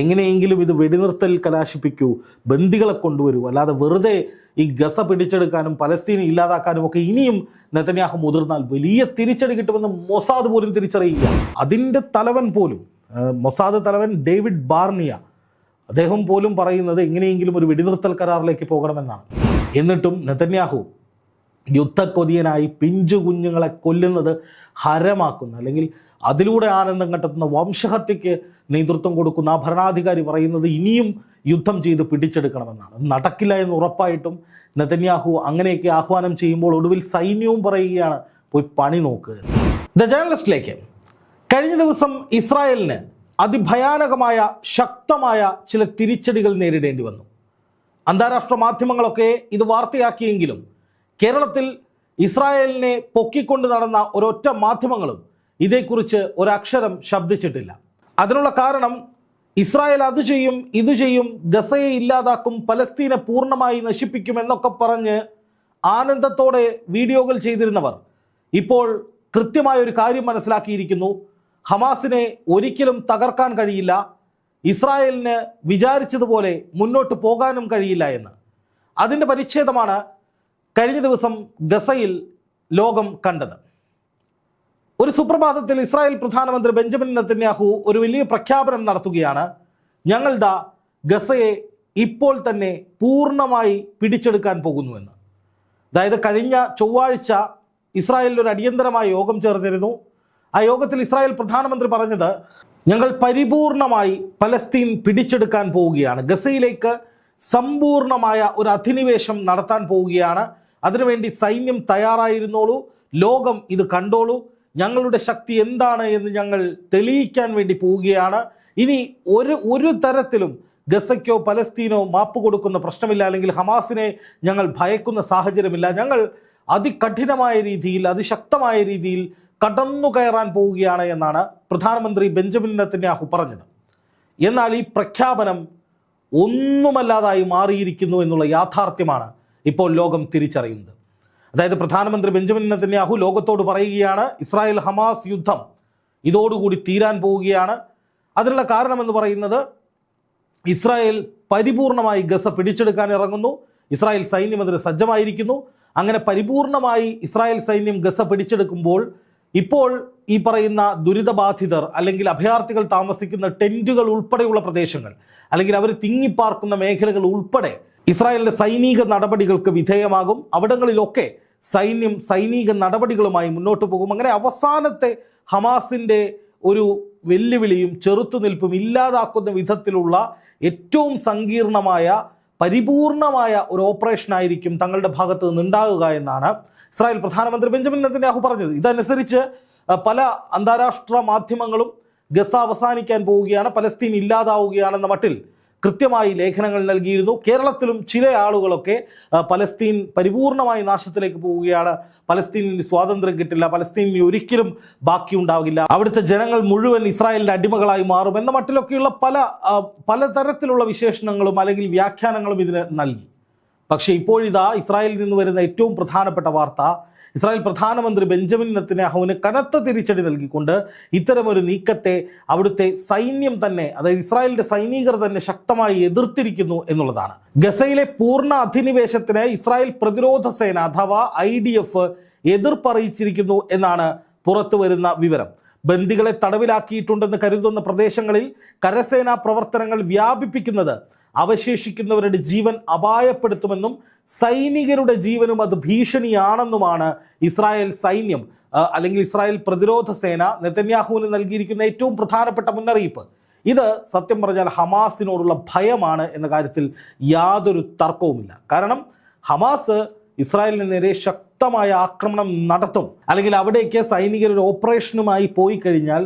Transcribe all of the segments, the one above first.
എങ്ങനെയെങ്കിലും ഇത് വെടിനിർത്തൽ കലാശിപ്പിക്കൂ ബന്ദികളെ കൊണ്ടുവരൂ. അല്ലാതെ വെറുതെ ഈ ഗസ പിടിച്ചെടുക്കാനും പലസ്തീനെ ഇല്ലാതാക്കാനും ഒക്കെ ഇനിയും നെതന്യാഹു മുതിർന്നാൽ വലിയ തിരിച്ചടി കിട്ടുമെന്ന് മൊസാദ് പോലും തിരിച്ചറിയില്ല. അതിന്റെ തലവൻ പോലും മൊസാദ് തലവൻ ഡേവിഡ് ബാർണിയ അദ്ദേഹം പോലും പറയുന്നത് എങ്ങനെയെങ്കിലും ഒരു വെടിനിർത്തൽ കരാറിലേക്ക് പോകണമെന്നാണ്. എന്നിട്ടും നെതന്യാഹു യുദ്ധക്കൊതിയനായി പിഞ്ചു കുഞ്ഞുങ്ങളെ കൊല്ലുന്നത് ഹരമാക്കുന്ന. അല്ലെങ്കിൽ അതിലൂടെ ആനന്ദം കണ്ടെത്തുന്ന വംശഹത്യക്ക് നേതൃത്വം കൊടുക്കുന്ന ആ ഭരണാധികാരി പറയുന്നത് ഇനിയും യുദ്ധം ചെയ്ത് പിടിച്ചെടുക്കണമെന്നാണ്. നടക്കില്ല എന്ന് ഉറപ്പായിട്ടും നെതന്യാഹു അങ്ങനെയൊക്കെ ആഹ്വാനം ചെയ്യുമ്പോൾ ഒടുവിൽ സൈന്യവും പറയുകയാണ് പോയി പണി നോക്കുക ദ ജേർണലിസ്റ്റിലേക്ക് കഴിഞ്ഞ ദിവസം ഇസ്രായേലിന് അതിഭയാനകമായ ശക്തമായ ചില തിരിച്ചടികൾ നേരിടേണ്ടി വന്നു. അന്താരാഷ്ട്ര മാധ്യമങ്ങളൊക്കെ ഇത് വാർത്തയാക്കിയെങ്കിലും കേരളത്തിൽ ഇസ്രായേലിനെ പൊക്കിക്കൊണ്ട് നടന്ന ഒരൊറ്റ മാധ്യമങ്ങളും ഇതേക്കുറിച്ച് ഒരക്ഷരം ശബ്ദിച്ചിട്ടില്ല. അതിനുള്ള കാരണം ഇസ്രായേൽ അത് ചെയ്യും ഇത് ചെയ്യും ഗസയെ ഇല്ലാതാക്കും പലസ്തീനെ പൂർണമായി നശിപ്പിക്കും എന്നൊക്കെ പറഞ്ഞ് ആനന്ദത്തോടെ വീഡിയോകൾ ചെയ്തിരുന്നവർ ഇപ്പോൾ കൃത്യമായ ഒരു കാര്യം മനസ്സിലാക്കിയിരിക്കുന്നു. ഹമാസിനെ ഒരിക്കലും തകർക്കാൻ കഴിയില്ല. ഇസ്രായേലിന് വിചാരിച്ചതുപോലെ മുന്നോട്ട് പോകാനും കഴിയില്ല എന്ന്. അതിന്റെ പരിച്ഛേദമാണ് കഴിഞ്ഞ ദിവസം ഗസയിൽ ലോകം കണ്ടത്. ഒരു സുപ്രഭാതത്തിൽ ഇസ്രായേൽ പ്രധാനമന്ത്രി ബെഞ്ചമിൻ നെത്തന്യാഹു ഒരു വലിയ പ്രഖ്യാപനം നടത്തുകയാണ്. ഞങ്ങൾ ഗസയെ ഇപ്പോൾ തന്നെ പൂർണമായി പിടിച്ചെടുക്കാൻ പോകുന്നുവെന്ന്. അതായത് കഴിഞ്ഞ ചൊവ്വാഴ്ച ഇസ്രായേലിൽ ഒരു അടിയന്തരമായ യോഗം ചേർന്നിരുന്നു. ആ യോഗത്തിൽ ഇസ്രായേൽ പ്രധാനമന്ത്രി പറഞ്ഞത് ഞങ്ങൾ പരിപൂർണമായി പലസ്തീൻ പിടിച്ചെടുക്കാൻ പോവുകയാണ്. ഗസയിലേക്ക് സമ്പൂർണമായ ഒരു അധിനിവേശം നടത്താൻ പോവുകയാണ്. അതിനുവേണ്ടി സൈന്യം തയ്യാറായിരുന്നോളൂ. ലോകം ഇത് കണ്ടോളൂ. ഞങ്ങളുടെ ശക്തി എന്താണ് എന്ന് ഞങ്ങൾ തെളിയിക്കാൻ വേണ്ടി പോവുകയാണ്. ഇനി ഒരു ഒരു തരത്തിലും ഗസയ്ക്കോ പലസ്തീനോ മാപ്പ് കൊടുക്കുന്ന പ്രശ്നമില്ല അല്ലെങ്കിൽ ഹമാസിനെ ഞങ്ങൾ ഭയക്കുന്ന സാഹചര്യമില്ല. ഞങ്ങൾ അതികഠിനമായ രീതിയിൽ അതിശക്തമായ രീതിയിൽ കടന്നു കയറാൻ പോവുകയാണ് എന്നാണ് പ്രധാനമന്ത്രി ബെഞ്ചമിൻ നെത്തന്യാഹു പറഞ്ഞത്. എന്നാൽ ഈ പ്രഖ്യാപനം ഒന്നുമല്ലാതായി മാറിയിരിക്കുന്നു എന്നുള്ള യാഥാർത്ഥ്യമാണ് ഇപ്പോൾ ലോകം തിരിച്ചറിയുന്നത്. അതായത് പ്രധാനമന്ത്രി ബെഞ്ചമിൻ നെതന്യാഹു ലോകത്തോട് പറയുകയാണ് ഇസ്രായേൽ ഹമാസ് യുദ്ധം ഇതോടുകൂടി തീരാൻ പോവുകയാണ്. അതിനുള്ള കാരണമെന്ന് പറയുന്നത് ഇസ്രായേൽ പരിപൂർണമായി ഗസ പിടിച്ചെടുക്കാൻ ഇറങ്ങുന്നു. ഇസ്രായേൽ സൈന്യം അതിന് സജ്ജമായിരിക്കുന്നു. അങ്ങനെ പരിപൂർണമായി ഇസ്രായേൽ സൈന്യം ഗസ പിടിച്ചെടുക്കുമ്പോൾ ഇപ്പോൾ ഈ പറയുന്ന ദുരിതബാധിതർ അല്ലെങ്കിൽ അഭയാർത്ഥികൾ താമസിക്കുന്ന ടെന്റുകൾ ഉൾപ്പെടെയുള്ള പ്രദേശങ്ങൾ അല്ലെങ്കിൽ അവർ തിങ്ങിപ്പാർക്കുന്ന മേഖലകൾ ഉൾപ്പെടെ ഇസ്രായേലിന്റെ സൈനിക നടപടികൾക്ക് വിധേയമാകും. അവിടങ്ങളിലൊക്കെ സൈന്യം സൈനിക നടപടികളുമായി മുന്നോട്ട് പോകും. അങ്ങനെ അവസാനത്തെ ഹമാസിന്റെ ഒരു വെല്ലുവിളിയും ചെറുത്തുനിൽപ്പും ഇല്ലാതാക്കുന്ന വിധത്തിലുള്ള ഏറ്റവും സങ്കീർണമായ പരിപൂർണമായ ഒരു ഓപ്പറേഷനായിരിക്കും തങ്ങളുടെ ഭാഗത്ത് നിന്നുണ്ടാകുക എന്നാണ് ഇസ്രായേൽ പ്രധാനമന്ത്രി ബെഞ്ചമിൻ നെതന്യാഹു പറഞ്ഞത്. ഇതനുസരിച്ച് പല അന്താരാഷ്ട്ര മാധ്യമങ്ങളും ഗസ അവസാനിക്കാൻ പോവുകയാണ് പലസ്തീൻ ഇല്ലാതാവുകയാണെന്ന മട്ടിൽ കൃത്യമായി ലേഖനങ്ങൾ നൽകിയിരുന്നു. കേരളത്തിലും ചില ആളുകളൊക്കെ പലസ്തീൻ പരിപൂർണമായി നാശത്തിലേക്ക് പോവുകയാണ്. പലസ്തീനിന് സ്വാതന്ത്ര്യം കിട്ടില്ല. പലസ്തീനിന് ഒരിക്കലും ബാക്കി ഉണ്ടാവില്ല. അവിടുത്തെ ജനങ്ങൾ മുഴുവൻ ഇസ്രായേലിന്റെ അടിമകളായി മാറും എന്ന മട്ടിലൊക്കെയുള്ള പല പലതരത്തിലുള്ള വിശേഷണങ്ങളും അല്ലെങ്കിൽ വ്യാഖ്യാനങ്ങളും ഇതിന് നൽകി. പക്ഷേ ഇപ്പോഴിതാ ഇസ്രായേലിൽ നിന്ന് വരുന്ന ഏറ്റവും പ്രധാനപ്പെട്ട വാർത്ത ഇസ്രായേൽ പ്രധാനമന്ത്രി ബെഞ്ചമിൻ നെത്തന്യാഹുവിന് കനത്ത തിരിച്ചടി നൽകിക്കൊണ്ട് ഇത്തരമൊരു നീക്കത്തെ അവിടുത്തെ സൈന്യം തന്നെ അതായത് ഇസ്രായേലിന്റെ സൈനികർ തന്നെ ശക്തമായി എതിർത്തിരിക്കുന്നു എന്നുള്ളതാണ്. ഗസയിലെ പൂർണ അധിനിവേശത്തിന് ഇസ്രായേൽ പ്രതിരോധ സേന അഥവാ ഐ ഡി എഫ് എതിർപ്പറിയിച്ചിരിക്കുന്നു എന്നാണ് പുറത്തു വരുന്ന വിവരം. ബന്ദികളെ തടവിലാക്കിയിട്ടുണ്ടെന്ന് കരുതുന്ന പ്രദേശങ്ങളിൽ കരസേനാ പ്രവർത്തനങ്ങൾ വ്യാപിപ്പിക്കുന്നത് അവശേഷിക്കുന്നവരുടെ ജീവൻ അപായപ്പെടുത്തുമെന്നും സൈനികരുടെ ജീവനും അത് ഭീഷണിയാണെന്നുമാണ് ഇസ്രായേൽ സൈന്യം അല്ലെങ്കിൽ ഇസ്രായേൽ പ്രതിരോധ സേന നെതന്യാഹുവിന് നൽകിയിരിക്കുന്ന ഏറ്റവും പ്രധാനപ്പെട്ട മുന്നറിയിപ്പ്. ഇത് സത്യം പറഞ്ഞാൽ ഹമാസിനോടുള്ള ഭയമാണ് എന്ന കാര്യത്തിൽ യാതൊരു തർക്കവുമില്ല. കാരണം ഹമാസ് ഇസ്രായേലിന് നേരെ ശക്തമായ ആക്രമണം നടത്തും. അല്ലെങ്കിൽ അവിടേക്ക് സൈനികർ ഒരു ഓപ്പറേഷനുമായി പോയി കഴിഞ്ഞാൽ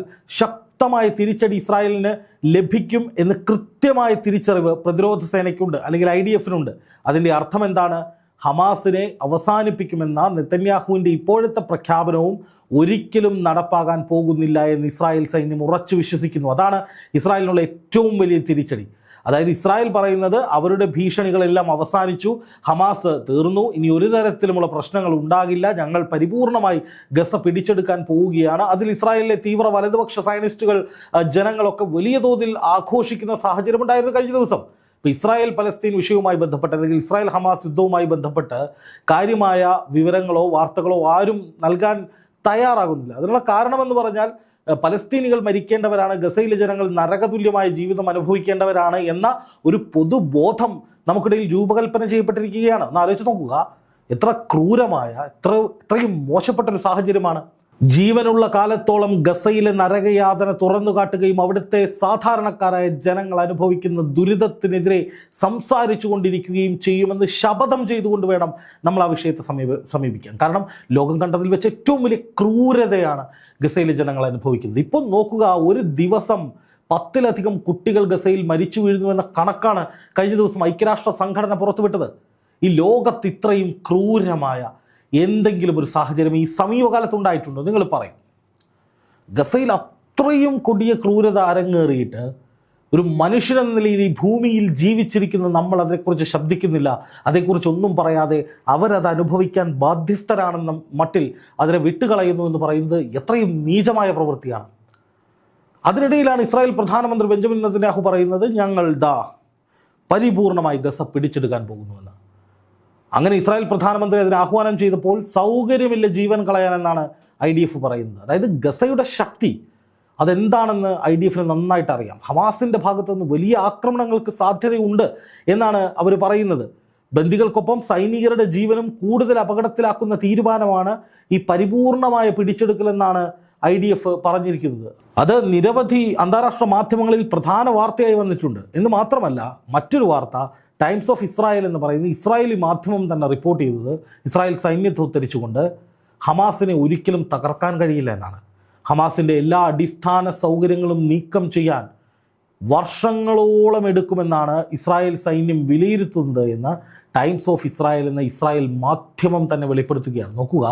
ശക്തമായ തിരിച്ചടി ഇസ്രായേലിന് ലഭിക്കും എന്ന് കൃത്യമായ തിരിച്ചറിവ് പ്രതിരോധ സേനയ്ക്കുണ്ട് അല്ലെങ്കിൽ ഐ ഡി എഫിനുണ്ട്. അതിന്റെ അർത്ഥം എന്താണ്? ഹമാസിനെ അവസാനിപ്പിക്കുമെന്ന നെത്തന്യാഹുവിന്റെ ഇപ്പോഴത്തെ പ്രഖ്യാപനവും ഒരിക്കലും നടപ്പാകാൻ പോകുന്നില്ല എന്ന് ഇസ്രായേൽ സൈന്യം ഉറച്ചു വിശ്വസിക്കുന്നു. അതാണ് ഇസ്രായേലിനുള്ള ഏറ്റവും വലിയ തിരിച്ചടി. അതായത് ഇസ്രായേൽ പറയുന്നത് അവരുടെ ഭീഷണികളെല്ലാം അവസാനിച്ചു ഹമാസ് തീർന്നു. ഇനി ഒരു തരത്തിലുമുള്ള പ്രശ്നങ്ങൾ ഉണ്ടാകില്ല. ഞങ്ങൾ പരിപൂർണമായി ഗസ പിടിച്ചെടുക്കാൻ പോവുകയാണ്. അതിൽ ഇസ്രായേലിലെ തീവ്ര വലതുപക്ഷ സയനിസ്റ്റുകൾ ജനങ്ങളൊക്കെ വലിയ തോതിൽ ആഘോഷിക്കുന്ന സാഹചര്യം ഉണ്ടായിരുന്നു കഴിഞ്ഞ ദിവസം. ഇപ്പോൾ ഇസ്രായേൽ പലസ്തീൻ വിഷയവുമായി ബന്ധപ്പെട്ട് അല്ലെങ്കിൽ ഇസ്രായേൽ ഹമാസ് യുദ്ധവുമായി ബന്ധപ്പെട്ട് കാര്യമായ വിവരങ്ങളോ വാർത്തകളോ ആരും നൽകാൻ തയ്യാറാകുന്നില്ല. അതിനുള്ള കാരണമെന്ന് പറഞ്ഞാൽ പലസ്തീനികൾ മരിക്കേണ്ടവരാണ് ഗസയിലെ ജനങ്ങൾ നരകതുല്യമായ ജീവിതം അനുഭവിക്കേണ്ടവരാണ് എന്ന ഒരു പൊതുബോധം നമുക്കിടയിൽ രൂപകൽപ്പന ചെയ്യപ്പെട്ടിരിക്കുകയാണ്. ഒന്ന് നോക്കുക. എത്ര ക്രൂരമായ എത്ര ഇത്രയും മോശപ്പെട്ട ഒരു സാഹചര്യമാണ് ജീവനുള്ള കാലത്തോളം ഗസയിലെ നരകയാതന തുറന്നു കാട്ടുകയും അവിടുത്തെ സാധാരണക്കാരായ ജനങ്ങൾ അനുഭവിക്കുന്ന ദുരിതത്തിനെതിരെ സംസാരിച്ചു കൊണ്ടിരിക്കുകയും ചെയ്യുമെന്ന് ശപഥം ചെയ്തുകൊണ്ട് വേണം നമ്മൾ ആ വിഷയത്തെ സമീപ സമീപിക്കാൻ. കാരണം ലോകം കണ്ടതിൽ വെച്ച് ഏറ്റവും വലിയ ക്രൂരതയാണ് ഗസയിലെ ജനങ്ങൾ അനുഭവിക്കുന്നത്. ഇപ്പം നോക്കുക ഒരു ദിവസം പത്തിലധികം കുട്ടികൾ ഗസയിൽ മരിച്ചു വീഴുന്നു എന്ന കണക്കാണ് കഴിഞ്ഞ ദിവസം ഐക്യരാഷ്ട്ര സംഘടന പുറത്തുവിട്ടത്. ഈ ലോകത്ത് ഇത്രയും ക്രൂരമായ എന്തെങ്കിലും ഒരു സാഹചര്യം ഈ സമീപകാലത്ത് ഉണ്ടായിട്ടുണ്ടോ നിങ്ങൾ പറയും. ഗസയിൽ അത്രയും കൊടിയ ക്രൂരത അരങ്ങേറിയിട്ട് ഒരു മനുഷ്യനെന്ന നിലയിൽ ഈ ഭൂമിയിൽ ജീവിച്ചിരിക്കുന്ന നമ്മൾ അതിനെക്കുറിച്ച് ശബ്ദിക്കുന്നില്ല. അതേക്കുറിച്ച് ഒന്നും പറയാതെ അവരത് അനുഭവിക്കാൻ ബാധ്യസ്ഥരാണെന്ന മട്ടിൽ അതിനെ വിട്ടുകളയുന്നു എന്ന് പറയുന്നത് എത്രയും നീചമായ പ്രവൃത്തിയാണ്. അതിനിടയിലാണ് ഇസ്രായേൽ പ്രധാനമന്ത്രി ബെഞ്ചമിൻ നെതന്യാഹു പറയുന്നത് ഞങ്ങൾ ദാ പരിപൂർണമായി ഗസ പിടിച്ചെടുക്കാൻ പോകുന്നുവെന്ന്. അങ്ങനെ ഇസ്രായേൽ പ്രധാനമന്ത്രി അതിന് ആഹ്വാനം ചെയ്തപ്പോൾ സൗകര്യമില്ല ജീവൻ കളയാനെന്നാണ് ഐ ഡി എഫ് പറയുന്നത്. അതായത് ഗസയുടെ ശക്തി അതെന്താണെന്ന് ഐ ഡി എഫിന് നന്നായിട്ട് അറിയാം. ഹമാസിന്റെ ഭാഗത്തു നിന്ന് വലിയ ആക്രമണങ്ങൾക്ക് സാധ്യതയുണ്ട് എന്നാണ് അവർ പറയുന്നത്. ബന്ദികൾക്കൊപ്പം സൈനികരുടെ ജീവനും കൂടുതൽ അപകടത്തിലാക്കുന്ന തീരുമാനമാണ് ഈ പരിപൂർണമായ പിടിച്ചെടുക്കലെന്നാണ് ഐ ഡി എഫ് പറഞ്ഞിരിക്കുന്നത്. അത് നിരവധി അന്താരാഷ്ട്ര മാധ്യമങ്ങളിൽ പ്രധാന വാർത്തയായി വന്നിട്ടുണ്ട്. എന്ന് മാത്രമല്ല മറ്റൊരു വാർത്ത ടൈംസ് ഓഫ് ഇസ്രായേൽ എന്ന് പറയുന്ന ഇസ്രായേലി മാധ്യമം തന്നെ റിപ്പോർട്ട് ചെയ്തത് ഇസ്രായേൽ സൈന്യത്തെ ഉദ്ധരിച്ചുകൊണ്ട് ഹമാസിനെ ഒരിക്കലും തകർക്കാൻ കഴിയില്ല എന്നാണ്. ഹമാസിന്റെ എല്ലാ അടിസ്ഥാന സൗകര്യങ്ങളും നീക്കം ചെയ്യാൻ വർഷങ്ങളോളം എടുക്കുമെന്നാണ് ഇസ്രായേൽ സൈന്യം വിലയിരുത്തുന്നത് എന്ന് ടൈംസ് ഓഫ് ഇസ്രായേൽ എന്ന ഇസ്രായേൽ മാധ്യമം തന്നെ വെളിപ്പെടുത്തുകയാണ്. നോക്കുക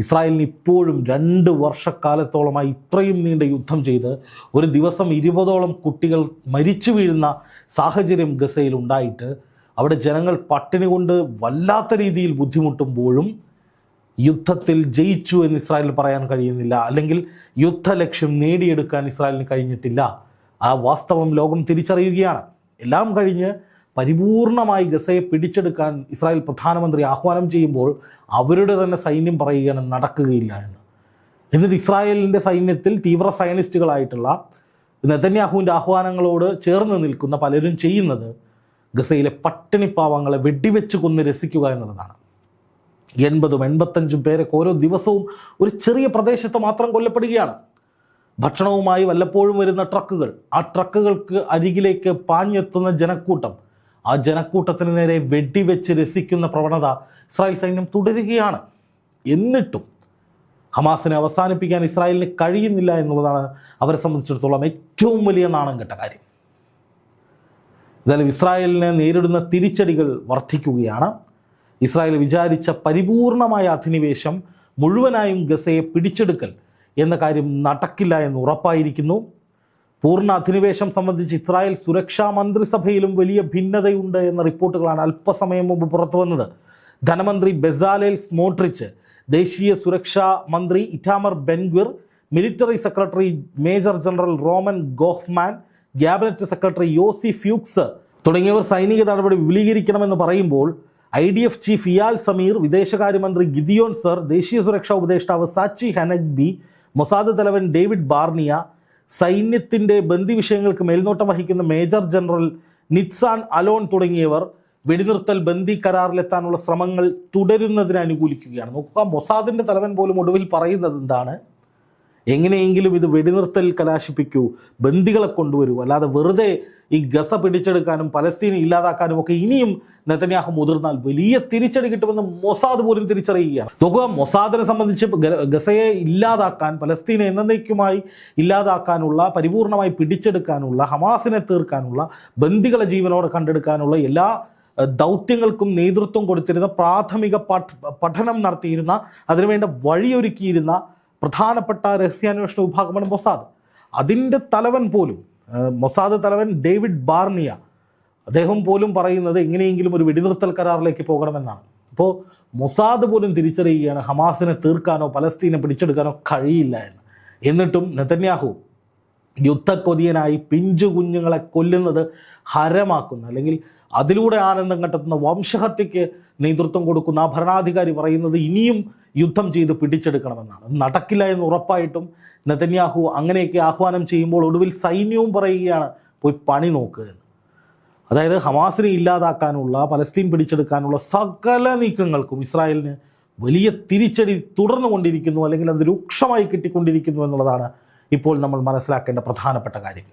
ഇസ്രായേലിന് ഇപ്പോഴും രണ്ട് വർഷക്കാലത്തോളമായി ഇത്രയും നീണ്ട യുദ്ധം ചെയ്ത് ഒരു ദിവസം ഇരുപതോളം കുട്ടികൾ മരിച്ചു വീഴുന്ന സാഹചര്യം ഗസയിൽ ഉണ്ടായിട്ട് അവിടെ ജനങ്ങൾ പട്ടിണി കൊണ്ട് വല്ലാത്ത രീതിയിൽ ബുദ്ധിമുട്ടുമ്പോഴും യുദ്ധത്തിൽ ജയിച്ചു എന്ന് ഇസ്രായേലിന് പറയാൻ കഴിയുന്നില്ല. അല്ലെങ്കിൽ യുദ്ധലക്ഷ്യം നേടിയെടുക്കാൻ ഇസ്രായേലിന് കഴിഞ്ഞിട്ടില്ല. ആ വാസ്തവം ലോകം തിരിച്ചറിയുകയാണ്. എല്ലാം കഴിഞ്ഞ് പരിപൂർണമായി ഗസയെ പിടിച്ചെടുക്കാൻ ഇസ്രായേൽ പ്രധാനമന്ത്രി ആഹ്വാനം ചെയ്യുമ്പോൾ അവരുടെ തന്നെ സൈന്യം പറയുകയാണ് നടക്കുകയില്ല എന്ന്. എന്നിട്ട് ഇസ്രായേലിന്റെ സൈന്യത്തിൽ തീവ്ര സയനിസ്റ്റുകളായിട്ടുള്ള നെതന്യാഹുവിന്റെ ആഹ്വാനങ്ങളോട് ചേർന്ന് നിൽക്കുന്ന പലരും ചെയ്യുന്നത് ഗസയിലെ പട്ടിണിപ്പാവങ്ങളെ വെടിവെച്ച് കൊന്ന് രസിക്കുക എന്നുള്ളതാണ്. എൺപതും എൺപത്തഞ്ചും പേരൊക്കെ ഓരോ ദിവസവും ഒരു ചെറിയ പ്രദേശത്ത് മാത്രം കൊല്ലപ്പെടുകയാണ്. ഭക്ഷണവുമായി വല്ലപ്പോഴും വരുന്ന ട്രക്കുകൾ. ആ ട്രക്കുകൾക്ക് അരികിലേക്ക് പാഞ്ഞെത്തുന്ന ജനക്കൂട്ടം ആ ജനക്കൂട്ടത്തിന് നേരെ വെടിവെച്ച് രസിക്കുന്ന പ്രവണത ഇസ്രായേൽ സൈന്യം തുടരുകയാണ്. എന്നിട്ടും ഹമാസിനെ അവസാനിപ്പിക്കാൻ ഇസ്രായേലിന് കഴിയുന്നില്ല എന്നുള്ളതാണ് അവരെ സംബന്ധിച്ചിടത്തോളം ഏറ്റവും വലിയ നാണം കെട്ട കാര്യം. എന്തായാലും ഇസ്രായേലിനെ നേരിടുന്ന തിരിച്ചടികൾ വർദ്ധിക്കുകയാണ് ഇസ്രായേൽ വിചാരിച്ച പരിപൂർണമായ അധിനിവേശം മുഴുവനായും ഗസയെ പിടിച്ചെടുക്കൽ എന്ന കാര്യം നടക്കില്ല എന്ന് ഉറപ്പായിരിക്കുന്നു. പൂർണ അധിനിവേശം സംബന്ധിച്ച് ഇസ്രായേൽ സുരക്ഷാ മന്ത്രിസഭയിലും വലിയ ഭിന്നതയുണ്ട് എന്ന റിപ്പോർട്ടുകളാണ് അല്പസമയം മുമ്പ് പുറത്തു വന്നത്. ധനമന്ത്രി ബെസാലേൽ സ്മോട്രിച്ച് ദേശീയ സുരക്ഷാ മന്ത്രി Itamar Ben Gvir military secretary major general Roman Gofman cabinet secretary Yossi Fuchs തുടങ്ങിയവർ സൈനിക നടപടി വിപുലീകരിക്കണമെന്ന് പറയുമ്പോൾ I D F chief Eyal Zamir വിദേശകാര്യമന്ത്രി ഗിദിയോൻ സർ ദേശീയ സുരക്ഷാ ഉപദേഷ്ടാവ് സാച്ചി ഹനഗ്ബി മൊസാദ് തലവൻ ഡേവിഡ് ബാർണിയ സൈന്യത്തിന്റെ ബന്ധി വിഷയങ്ങൾക്ക് മേൽനോട്ടം വഹിക്കുന്ന മേജർ ജനറൽ നിറ്റ്സാൻ അലോൺ തുടങ്ങിയവർ വെടിനിർത്തൽ ബന്ദി കരാറിലെത്താനുള്ള ശ്രമങ്ങൾ തുടരുന്നതിന് അനുകൂലിക്കുകയാണ്. നോക്കുക മൊസാദിന്റെ തലവൻ പോലും ഒടുവിൽ പറയുന്നത് എന്താണ്? എങ്ങനെയെങ്കിലും ഇത് വെടിനിർത്തൽ കലാശിപ്പിക്കൂ ബന്ദികളെ കൊണ്ടുവരൂ. അല്ലാതെ വെറുതെ ഈ ഗസ പിടിച്ചെടുക്കാനും പലസ്തീനെ ഇല്ലാതാക്കാനും ഒക്കെ ഇനിയും നെതന്യാഹു മുതിർന്നാൽ വലിയ തിരിച്ചടി കിട്ടുമെന്ന് മൊസാദ് പോലും തിരിച്ചറിയുകയാണ്. നോക്കുക മൊസാദിനെ സംബന്ധിച്ച് ഗസയെ ഇല്ലാതാക്കാൻ പലസ്തീനെ എന്നേക്കുമായി ഇല്ലാതാക്കാനുള്ള പരിപൂർണമായി പിടിച്ചെടുക്കാനുള്ള ഹമാസിനെ തീർക്കാനുള്ള ബന്ദികളെ ജീവനോടെ കണ്ടെടുക്കാനുള്ള എല്ലാ ദൗത്യങ്ങൾക്കും നേതൃത്വം കൊടുത്തിരുന്ന പ്രാഥമിക പഠനം നടത്തിയിരുന്ന അതിനുവേണ്ട വഴിയൊരുക്കിയിരുന്ന പ്രധാനപ്പെട്ട രഹസ്യാന്വേഷണ വിഭാഗമാണ് മൊസാദ്. അതിന്റെ തലവൻ പോലും മൊസാദ് തലവൻ ഡേവിഡ് ബാർണിയ അദ്ദേഹം പോലും പറയുന്നത് എങ്ങനെയെങ്കിലും ഒരു വെടിനിർത്തൽ കരാറിലേക്ക് പോകണമെന്നാണ്. അപ്പോൾ മൊസാദ് പോലും തിരിച്ചറിയുകയാണ് ഹമാസിനെ തീർക്കാനോ പലസ്തീനെ പിടിച്ചെടുക്കാനോ കഴിയില്ല എന്ന്. എന്നിട്ടും നെതന്യാഹു യുദ്ധക്കൊതിയനായി പിഞ്ചു കുഞ്ഞുങ്ങളെ കൊല്ലുന്നത് ഹരമാക്കുന്ന. അല്ലെങ്കിൽ അതിലൂടെ ആനന്ദം കണ്ടെത്തുന്ന വംശഹത്യക്ക് നേതൃത്വം കൊടുക്കുന്ന ആ ഭരണാധികാരി പറയുന്നത് ഇനിയും യുദ്ധം ചെയ്ത് പിടിച്ചെടുക്കണമെന്നാണ്. നടക്കില്ല എന്ന് ഉറപ്പായിട്ടും നെതന്യാഹു അങ്ങനെയൊക്കെ ആഹ്വാനം ചെയ്യുമ്പോൾ ഒടുവിൽ സൈന്യവും പറയുകയാണ് പോയി പണി നോക്കുക എന്ന്. അതായത് ഹമാസിനെ ഇല്ലാതാക്കാനുള്ള പലസ്തീൻ പിടിച്ചെടുക്കാനുള്ള സകല നീക്കങ്ങൾക്കും ഇസ്രായേലിന് വലിയ തിരിച്ചടി തുടർന്നുകൊണ്ടിരിക്കുന്നു അല്ലെങ്കിൽ അത് രൂക്ഷമായി കിട്ടിക്കൊണ്ടിരിക്കുന്നു എന്നുള്ളതാണ് ഇപ്പോൾ നമ്മൾ മനസ്സിലാക്കേണ്ട പ്രധാനപ്പെട്ട കാര്യം.